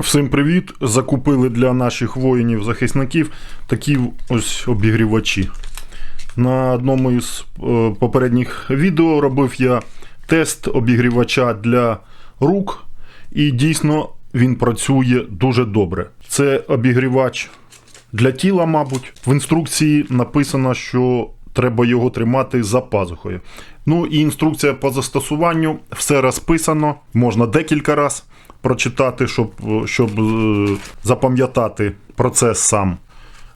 Всім привіт! Закупили для наших воїнів-захисників такі ось обігрівачі. На одному із е, попередніх відео робив я тест обігрівача для рук, і дійсно він працює дуже добре. Це обігрівач для тіла, мабуть. В інструкції написано, що треба його тримати за пазухою. Ну і інструкція по застосуванню, все розписано, можна декілька разів прочитати, щоб, щоб е, запам'ятати процес сам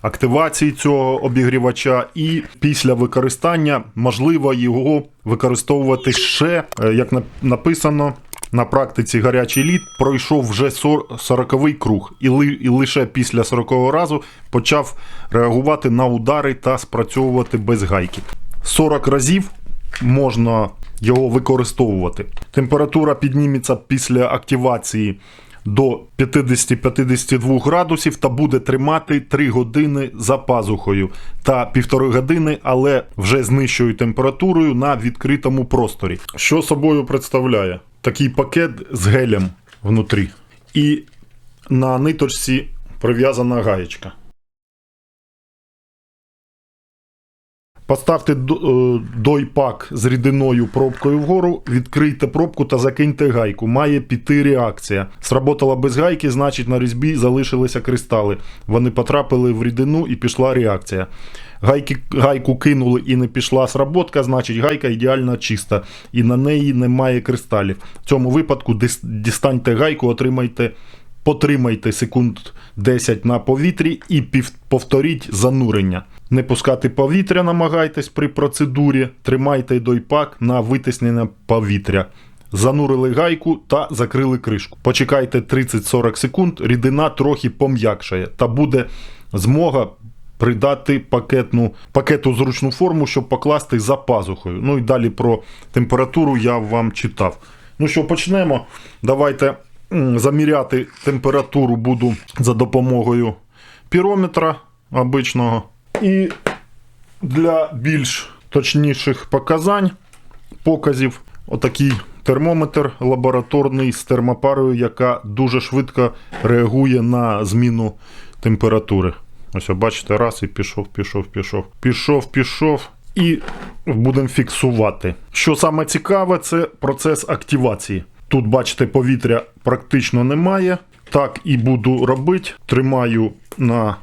активації цього обігрівача, і після використання можливо його використовувати ще, е, як написано. На практиці гарячий лід пройшов вже 40-й круг, і, ли, і лише після 40-го разу почав реагувати на удари та спрацьовувати без гайки. 40 разів можна його використовувати. Температура підніметься після активації до 50-52 градусів та буде тримати 3 години за пазухою та півтори години, але вже з нижчою температурою на відкритому просторі. Що собою представляє? Такий пакет з гелем внутрі. І на ниточці прив'язана гаєчка. Поставте е, дойпак з рідиною пробкою вгору, відкрийте пробку та закиньте гайку. Має піти реакція. Сработала без гайки, значить на різьбі залишилися кристали. Вони потрапили в рідину і пішла реакція. Гайки, гайку кинули і не пішла сработка, значить гайка ідеально чиста і на неї немає кристалів. В цьому випадку дістаньте гайку, отримайте Потримайте секунд 10 на повітрі і повторіть занурення. Не пускати повітря намагайтесь при процедурі. Тримайте дойпак на витиснене повітря. Занурили гайку та закрили кришку. Почекайте 30-40 секунд, рідина трохи пом'якшає та буде змога придати пакетну, пакету зручну форму, щоб покласти за пазухою. Ну і далі про температуру я вам читав. Ну що, почнемо. Давайте заміряти температуру буду за допомогою пірометра обичного. І для більш точніших показань, показів, отакий термометр лабораторний з термопарою, яка дуже швидко реагує на зміну температури. Ось, бачите, раз і пішов, пішов, пішов. Пішов, пішов. І будемо фіксувати. Що саме цікаве, це процес активації. Тут, бачите, повітря практично немає. Так і буду робити. Тримаю на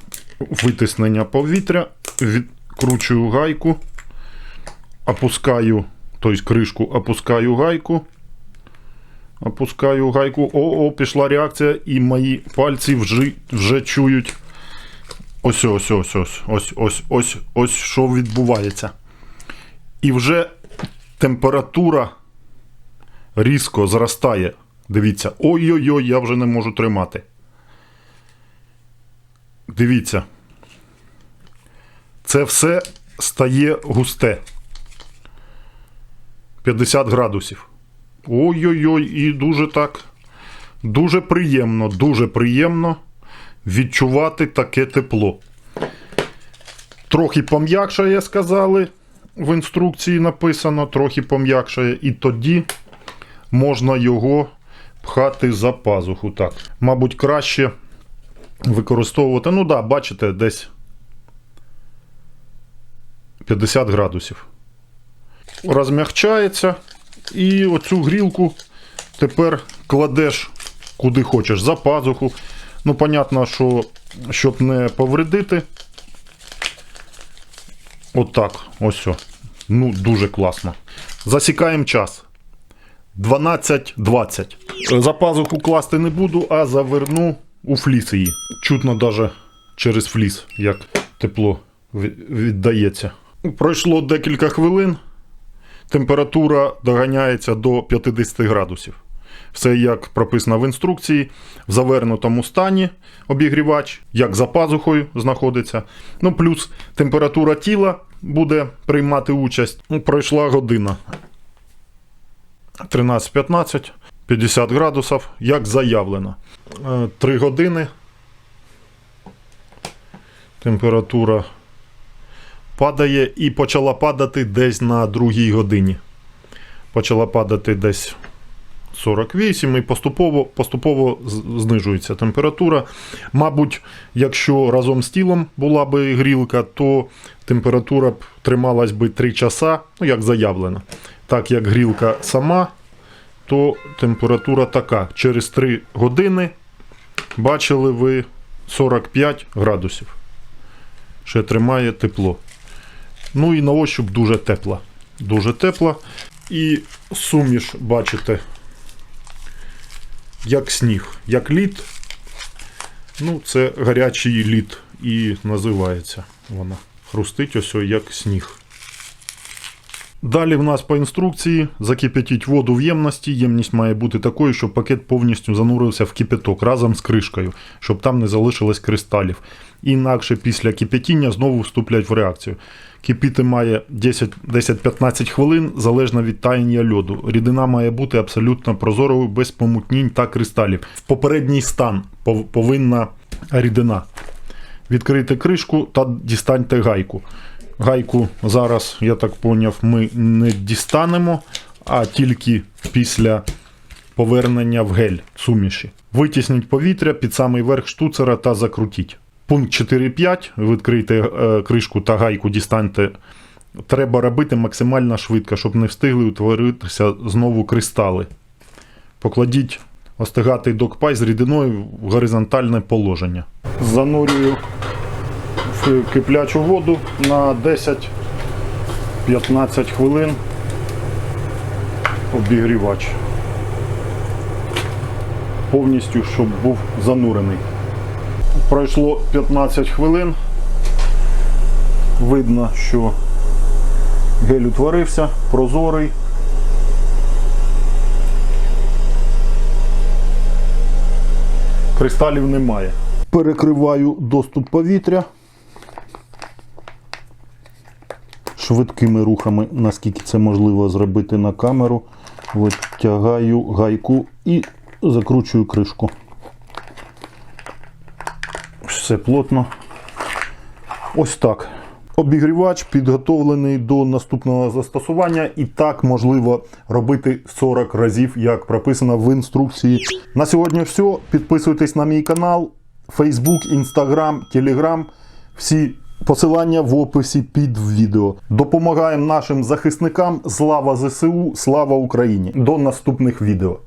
витиснення повітря, відкручую гайку, опускаю, тобто кришку, опускаю гайку. Опускаю гайку. О, о, пішла реакція, і мої пальці вже, вже чують. Ось, ось, ось, ось, ось, ось, ось, ось, що відбувається. І вже температура різко зростає. Дивіться, ой-ой-ой, я вже не можу тримати. Дивіться. Це все стає густе. 50 градусів. Ой-ой-ой, і дуже так. Дуже приємно, дуже приємно відчувати таке тепло. Трохи пом'якшає, сказали. В інструкції написано, трохи пом'якшає, і тоді можна його пхати за пазуху. Так, мабуть, краще використовувати. Ну да, бачите, десь 50 градусів. Розмягчається. І оцю грілку тепер кладеш куди хочеш, за пазуху. Ну, понятно, що щоб не повредити. Отак, ось. о. Ну, дуже класно. Засікаємо час. 12.20. За пазуху класти не буду, а заверну у фліс її. Чутно навіть через фліс, як тепло віддається. Пройшло декілька хвилин. Температура доганяється до 50 градусів. Все як прописано в інструкції, в завернутому стані обігрівач, як за пазухою знаходиться. Ну, плюс температура тіла буде приймати участь. Ну, пройшла година. 13-15, 50 градусів, як заявлено. 3 години. Температура падає і почала падати десь на другій годині. Почала падати десь 48 і поступово, поступово знижується температура. Мабуть, якщо разом з тілом була би грілка, то температура б трималась би 3 часа, ну як заявлено. Так як грілка сама, то температура така. Через 3 години бачили ви 45 градусів. Ще тримає тепло. Ну і на ощуп дуже тепла. Дуже тепла. І суміш, бачите, як сніг, як лід. Ну, це гарячий лід і називається вона. Хрустить ось як сніг. Далі в нас по інструкції закип'ятіть воду в ємності. Ємність має бути такою, щоб пакет повністю занурився в кипяток разом з кришкою, щоб там не залишилось кристалів. Інакше після кипятіння знову вступлять в реакцію. Кипіти має 10 10-15 хвилин залежно від таяння льоду. Рідина має бути абсолютно прозорою, без помутнінь та кристалів. В попередній стан пов- повинна рідина. Відкрийте кришку та дістаньте гайку. Гайку зараз, я так поняв, ми не дістанемо, а тільки після повернення в гель суміші. Витісніть повітря під самий верх штуцера та закрутіть. Пункт 4.5. Відкрийте е, кришку та гайку, дістаньте. Треба робити максимально швидко, щоб не встигли утворитися знову кристали. Покладіть остигатий докпай з рідиною в горизонтальне положення. Занурюю в киплячу воду на 10-15 хвилин обігрівач. Повністю, щоб був занурений. Пройшло 15 хвилин. Видно, що гель утворився, прозорий. Кристалів немає. Перекриваю доступ повітря. Швидкими рухами, наскільки це можливо зробити на камеру, витягаю гайку і закручую кришку. Все плотно. Ось так. Обігрівач підготовлений до наступного застосування, і так можливо робити 40 разів, як прописано в інструкції. На сьогодні все. Підписуйтесь на мій канал, Facebook, Instagram, Telegram. Всі посилання в описі під відео. Допомагаємо нашим захисникам. Слава ЗСУ, слава Україні! До наступних відео.